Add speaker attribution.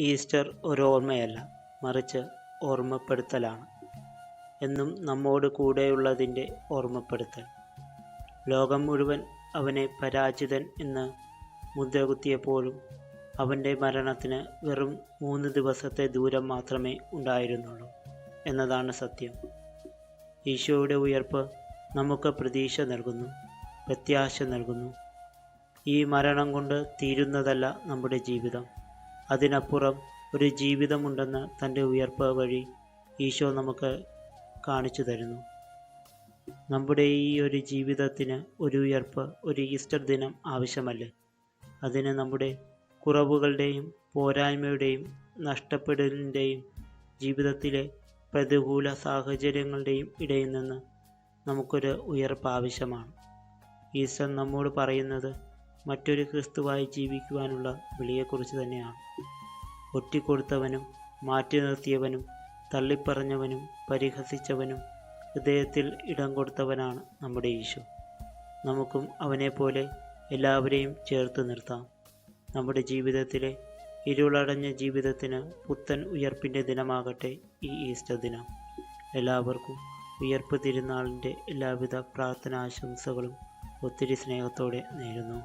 Speaker 1: Easter ഒരു ഓർമ്മയല്ല മറിച്ച് ഓർമ്മപ്പെടുത്തലാണ് എന്നും നമ്മോട് കൂടെയുള്ളതിന്റെ ഓർമ്മപ്പെടുത്തൽ. ലോകം മുഴുവൻ അവനെ പരാജിതൻ എന്ന് മുദ്രകുത്തിയപ്പോഴും അവന്റെ മരണത്തിന് വെറും മൂന്ന് ദിവസത്തെ ദൂരം മാത്രമേ ഉണ്ടായിരുന്നുള്ളൂ എന്നതാണ് സത്യം. ഈശോയുടെ ഉയർപ്പ് നമുക്ക് പ്രതീക്ഷ നൽകുന്നു പ്രത്യാശ നൽകുന്നു. ഈ മരണം കൊണ്ട് തീരുന്നതല്ല നമ്മുടെ ജീവിതം. അതിനപ്പുറം ഒരു ജീവിതമുണ്ടെന്ന് തന്റെ ഉയർപ്പ് വഴി ഈശോ നമുക്ക് കാണിച്ചു തരുന്നു. നമ്മുടെ ഈ ഒരു ജീവിതത്തിന് ഒരു ഉയർപ്പ് ഒരു ഈസ്റ്റർ ദിനം ആവശ്യമല്ല? അതിന് നമ്മുടെ കുറവുകളുടെയും പോരായ്മയുടെയും നഷ്ടപ്പെടലിന്റെയും ജീവിതത്തിലെ പ്രതികൂല സാഹചര്യങ്ങളുടെയും ഇടയിൽ നിന്ന് നമുക്കൊരു ഉയർപ്പ് ആവശ്യമാണ്. ഈശ്വരൻ നമ്മോട് പറയുന്നത് മറ്റൊരു ക്രിസ്തുവായി ജീവിക്കുവാനുള്ള വിളിയെക്കുറിച്ച് തന്നെയാണ്. ഒറ്റിക്കൊടുത്തവനും മാറ്റി നിർത്തിയവനും തള്ളിപ്പറഞ്ഞവനും പരിഹസിച്ചവനും ഹൃദയത്തിൽ ഇടം കൊടുത്തവനാണ് നമ്മുടെ ഈശോ നമുക്കും അവനെപ്പോലെ എല്ലാവരെയും ചേർത്ത് നിർത്താം. നമ്മുടെ ജീവിതത്തിലെ ഇരുളടഞ്ഞ ജീവിതത്തിന് പുത്തൻ ഉയർപ്പിന്റെ ദിനമാകട്ടെ ഈ ഈസ്റ്റർ ദിനം. എല്ലാവർക്കും ഉയർപ്പ് തിരുനാളിന്റെ എല്ലാവിധ പ്രാർത്ഥനാശംസകളും ഒത്തിരി സ്നേഹത്തോടെ നേരുന്നു.